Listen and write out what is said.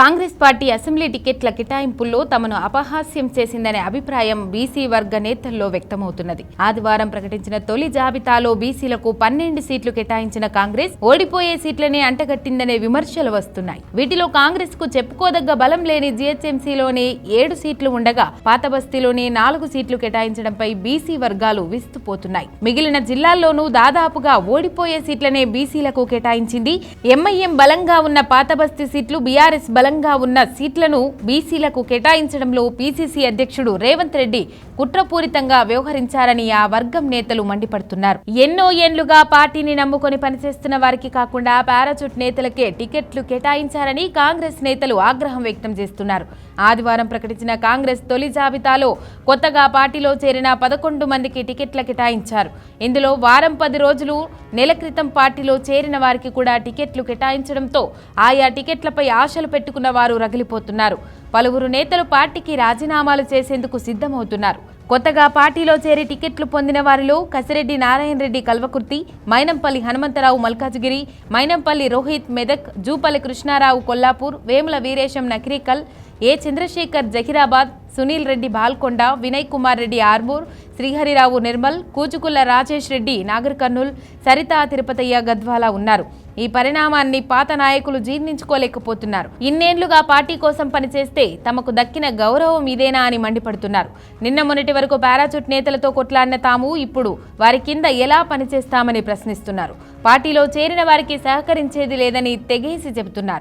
Congress party assembly టికెట్ల కేటాయింపుల్లో తమను అపహాస్యం చేసిందనే అభిప్రాయం బీసీ వర్గ నేతల్లో వ్యక్తమవుతున్నది. ఆదివారం ప్రకటించిన తొలి జాబితాలో బీసీలకు పన్నెండు సీట్లు కేటాయించిన కాంగ్రెస్ ఓడిపోయే సీట్లనే అంటగట్టిందనే విమర్శలు వస్తున్నాయి. వీటిలో కాంగ్రెస్కు చెప్పుకోదగ్గ బలం లేని జీహెచ్ఎంసీలోనే ఏడు సీట్లు ఉండగా పాతబస్తీలోనే నాలుగు సీట్లు కేటాయించడంపై బీసీ వర్గాలు విస్తుపోతున్నాయి. మిగిలిన జిల్లాల్లోనూ దాదాపుగా ఓడిపోయే సీట్లనే బీసీలకు కేటాయించింది. ఎంఐఎం బలంగా ఉన్న పాతబస్తీ సీట్లు బీఆర్ఎస్ బలంగా ఉన్న సీట్లను బీసీలకు కేటాయించడంలో పీసీసీ అధ్యక్షుడు రేవంత్ రెడ్డి కుట్రపూరితంగా వ్యవహరించారని ఆ వర్గం నేతలు మండిపడుతున్నారు. ఎన్నో ఏండ్లుగా పార్టీని నమ్ముకొని పనిచేస్తున్న వారికి కాకుండా పారాచూట్ నేతలకే టికెట్లు కేటాయించారని కాంగ్రెస్ నేతలు ఆగ్రహం వ్యక్తం చేస్తున్నారు. ఆదివారం ప్రకటించిన కాంగ్రెస్ తొలి జాబితాలో కొత్తగా పార్టీలో చేరిన పదకొండు మందికి టికెట్ల కేటాయించారు. ఇందులో వారం పది రోజులు నెల క్రితం పార్టీలో చేరిన వారికి కూడా టికెట్లు కేటాయించడంతో ఆయా టికెట్లపై ఆశలు పెట్టు పెట్టుకున్న వారు రగిలిపోతున్నారు. పలువురు నేతలు పార్టీకి రాజీనామాలు చేసేందుకు సిద్ధమవుతున్నారు. కొత్తగా పార్టీలో చేరి టికెట్లు పొందిన వారిలో కసిరెడ్డి నారాయణ రెడ్డి కల్వకుర్తి మైనంపల్లి హనుమంతరావు మల్కాజ్గిరి మైనంపల్లి రోహిత్ మెదక్ జూపల్లి కృష్ణారావు కొల్లాపూర్ వేముల వీరేశం నకిరేకల్ ఏ చంద్రశేఖర్ జహీరాబాద్ సునీల్ రెడ్డి బాల్కొండ వినయ్ కుమార్ రెడ్డి ఆర్మూర్ శ్రీహరిరావు నిర్మల్ కూచుకుల్ల రాజేష్ రెడ్డి నాగర్ కర్నూల్ సరితా తిరుపతయ్య గద్వాల ఉన్నారు. ఈ పరిణామాన్ని పాత నాయకులు జీర్ణించుకోలేకపోతున్నారు. ఇన్నేళ్ళుగా పార్టీ కోసం పనిచేస్తే తమకు దక్కిన గౌరవం ఇదేనా అని మండిపడుతున్నారు. నిన్న మొన్నటి వరకు పారాచూట్ నేతలతో కొట్లాడిన తాము ఇప్పుడు వారి కింద ఎలా పనిచేస్తామని ప్రశ్నిస్తున్నారు. పార్టీలో చేరిన వారికి సహకరించేది లేదని తెగేసి చెబుతున్నారు.